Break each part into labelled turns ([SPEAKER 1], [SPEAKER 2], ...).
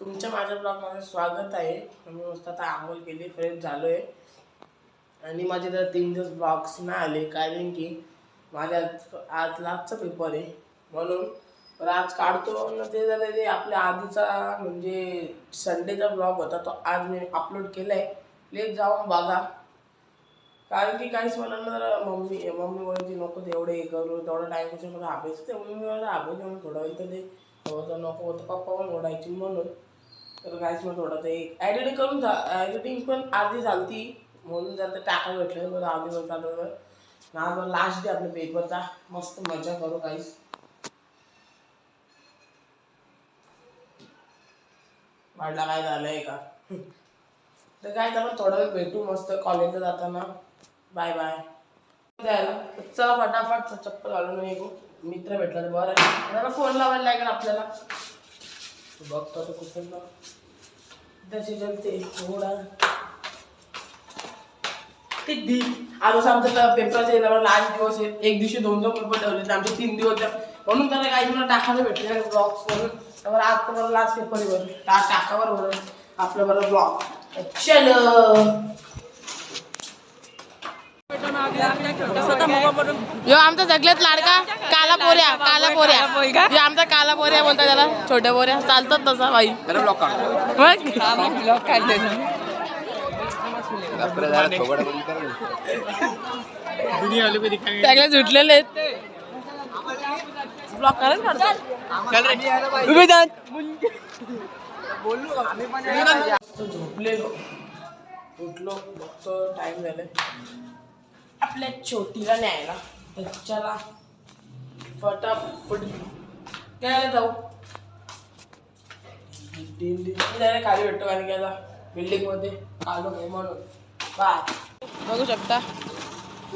[SPEAKER 1] तुमच्या माझ्या ब्लॉगमध्ये स्वागत आहे. मी मस्त आता आंघोळ केली फ्रेश झालो आहे आणि माझे तर तीन दिवस ब्लॉग्स नाही आले कारण की माझ्या आज लास्टचा पेपर आहे. म्हणून तर आज काढतो ना ते झालं ते आपल्या आधीचा म्हणजे संडेचा ब्लॉग होता तो आज मी अपलोड केला आहे प्लीज जाऊन बघा. कारण की काहीच मला ना जरा मम्मी मम्मी बोलायची नको तेवढे हे करू तेवढा टाइम कसं मला अभ्यास ते मम्मी मला अभ्यास म्हणून थोडा वेळ तर ते होतं नको होतं पप्पा पण ओढायची म्हणून तर काहीच मग थोडं ते ॲडिटिंग करून एडिटिंग पण आधी झालती. म्हणून जर ते टाकायला भेटलं बरं आधी पण चालू ना मग लास्ट डे आपल्या पेपरचा मस्त मजा करू काहीच वाढला काय झालंय का? तर काय तर थोडं थोडा वेळ भेटू मस्त कॉलेजला जाताना. बाय बाय द्यायला चला फटाफट चप्पल घालून निघू मित्र भेटला तर बरं फोन लावायला लागेल आपल्याला. बघतो तो कुठून त्याची जलते एवढा किती आज आमचं पेपरचे लास्ट दिवस आहे. एक दिवशी दोन दोन पेपर ठेवले आमचे तीन दिवस. म्हणून त्याला काही मला टाकायला भेटले ब्लॉग म्हणून त्यावर आज तर मला लास्ट पेपर बरं टाकावर बरं आपलं बरं ब्लॉग चल. यो आमचा सगळ्यात लाडका काला पोऱ्या काला पोऱ्या. यो आमचा काला पोऱ्या बोलता त्याला. छोट्या पोऱ्या. चालतात तसा बाई. सगळे सुटलेले आहेत. ब्लॉक करत काढतात झोपलेलो. उठलो. बघतो. टाइम झालाय. आपल्या छोटीला न्यायला. तर चला. फटाफट काय जाऊ. खाली भेटतो आणि गेला बिल्डिंगमध्ये आलो नाही म्हणून. बाय. बघू शकता.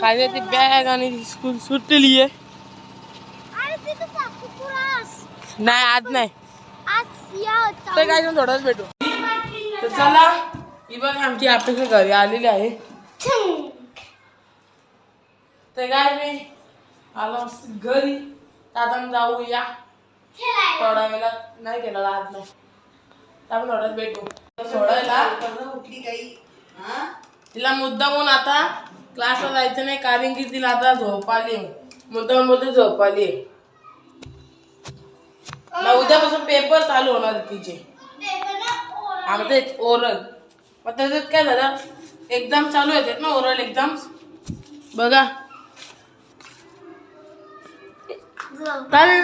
[SPEAKER 1] खाली ती बॅग आणि स्कूल सुटलेली आहे. नाही आज नाही. तर काय थोडाच भेटू. तर चला. ही बघ आमची अपेक्षा घरी आलेली आहे. तर काय मी आलो घरी. आता जाऊया. थोडा वेळा नाही केला आज नाही. आपण थोड्यात भेटू. सोडायला. तिला मुद्दा म्हणून आता क्लासला जायचं नाही. कारण की तिला आता झोप आली मुद्दा बोलते झोप आली ना उद्यापासून पेपर चालू होणार तिचे. आमचं एक ओरल मग त्याच्यात काय झालं? एक्झाम चालू येतात ना ओरल एक्झाम बघा. चालेल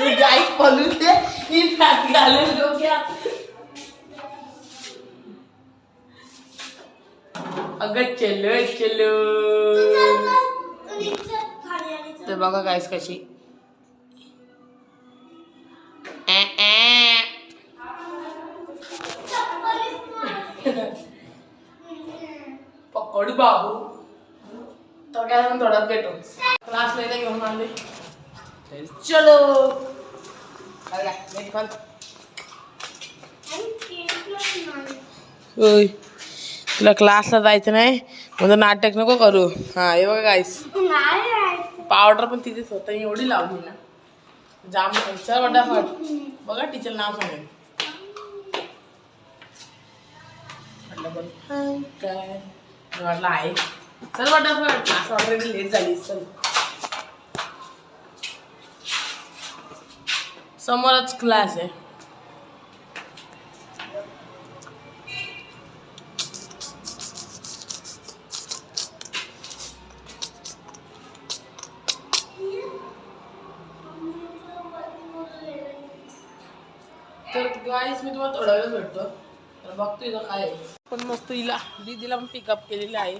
[SPEAKER 1] ही गाई पळून दे ही फॅट घालून डोक्यात. अगं चलो चलो. ते बघा गाईस कशी. पकड बाबू. तर काय थोड्यात भेटू नाही घेऊन आले चलो. ओय तुला क्लासला जायचं नाही म्हणजे नाटक नको करू हा हे बघा गाईस पावडर पण तिथे स्वतः एवढी लावली ना जाम चल फटाफट बघा टीचर नाव सांगेल म्हटलं हाय काय आहे चल फटाफट क्लास ऑलरेडी लेट झाली चल समोरच क्लास आहे तर गाईस मी तुम्हाला थोडा वेळ भेटतो. तर बघतो इथं काय. पण मस्त हिला दीदीला पण पिकअप केलेलं आहे.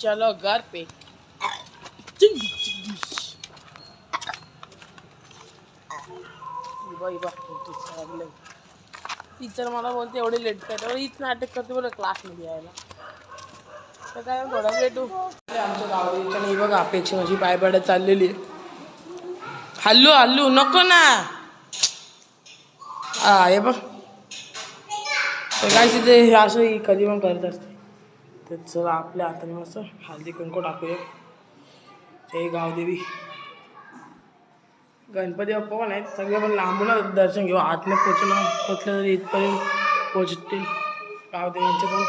[SPEAKER 1] चलो घर पे. टीचर मला बोलते एवढे लेट करते हीच नाटक करते बरं क्लासमध्ये यायला. तर काय थोडा भेटू आमच्या गावडीच्या नाही बघा अपेक्षा माझी पाय चाललेली आहे हल्लू हल्लू नको ना. हा हे बघ. काय तिथे हे असं कधी पण करत असते. तर चला आपल्या हाताने मस्त हळदी कुंकू टाकूया. जय गावदेवी. गणपती बाप्पा पण आहेत. सगळे पण लांबूनच दर्शन घेऊ. आतमध्ये पोचलं पोचलं तरी इथपर्यंत पोचतील. गाव यांचे पण.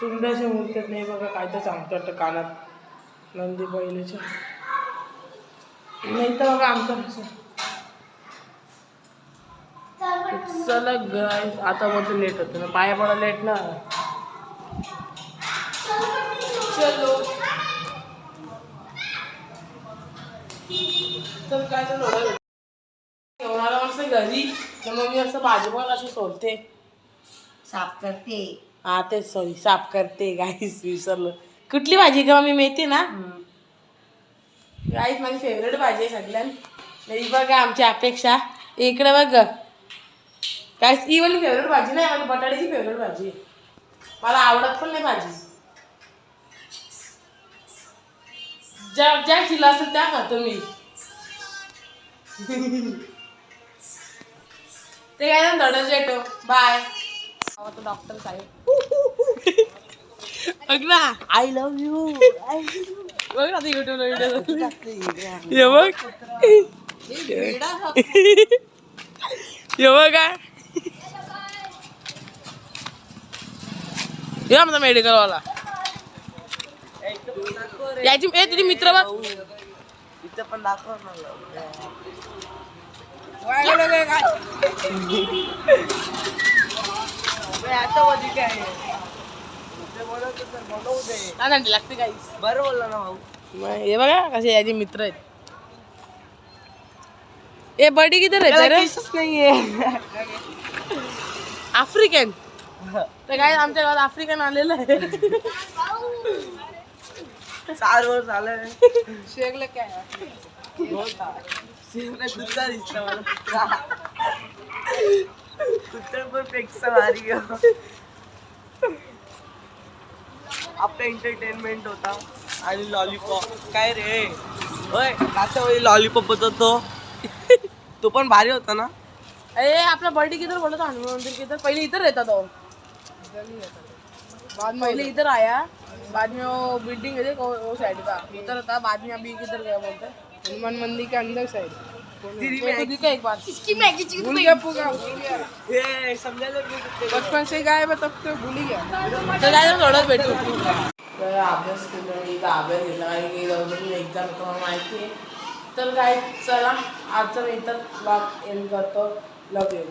[SPEAKER 1] सुंदरशा मूर्ती नाही बघा काय तर सांगतो वाटतं कानात. नंदी पहिलेच्या नाही तर बघा आमचं चला गाईस आता बोलतो लेट होतं ना. पाया पडा लेट ना. चलो. तर काय मस्त घरी. तर मग मी असं भाजीपाला अशी सोलते.
[SPEAKER 2] साफ करते.
[SPEAKER 1] हा तेच सॉरी साफ करते गाईस विसरलं. कुठली भाजी का मी माहिती ना? गाईस माझी फेवरेट भाजी आहे सगळ्यात. नाही बघा आमची अपेक्षा. इकडे बघ. गाईस ही वाली फेवरेट भाजी नाही माझी बटाट्याची फेवरेट भाजी आहे. मला आवडत पण नाही भाजी. ज्या ज्या चिला असेल त्या खातो मी ते काय ना धडच येतो. बाय डॉक्टर साहेब. बघ ना.
[SPEAKER 2] आय लव्ह यू
[SPEAKER 1] बघ ना युट्यूबला व्हिडिओ बघ. हे बघ काय हे आमचा मेडिकल वाला याची ए तुझी मित्र बघ
[SPEAKER 2] इथं पण दाखव ना आता मध्ये काय आहे? ते बोलवतो तर बोलवू दे.
[SPEAKER 1] काय म्हणते लागते काहीच
[SPEAKER 2] बरं बोलला ना भाऊ
[SPEAKER 1] मग हे बघा कसे याचे मित्र आहेत ए बडी किती राहते रे
[SPEAKER 2] केसच नाहीये
[SPEAKER 1] आफ्रिकन तर काय आमच्या गावात आफ्रिकन आलेलं आहे
[SPEAKER 2] चार वर झालं
[SPEAKER 1] शेगलं काय?
[SPEAKER 2] कुत्ता दिसला मला कुत्ता पण पेक्षा भारी. आपला एंटरटेनमेंट होता. आणि लॉलीपॉप काय रे? होय काचा वेळी लॉलीपॉप होता तो तो पण भारी होता ना?
[SPEAKER 1] अरे आपला बर्थडे किधर बोला था हनुमान मंदिर किधर? पहले इधर रहता बाद पहले इधर आया. बाद में वो बिल्डिंग है वो, वो साइड का। इधर था बाद में अभी किधर गया बोलते? हनुमान मंदिर के अंदर साइड तो दिखा
[SPEAKER 3] बचपन से गायब है तब तो भूल ही गया
[SPEAKER 1] काय तर थोडंच भेटू तर अभ्यास केला मी इथं अभ्यास घेतला कारण की गव्हर्नमेंट एक्झाम तुम्हाला माहिती आहे तर काय चला आजचा मी इथं ब्लॉग एंड करतो लव यू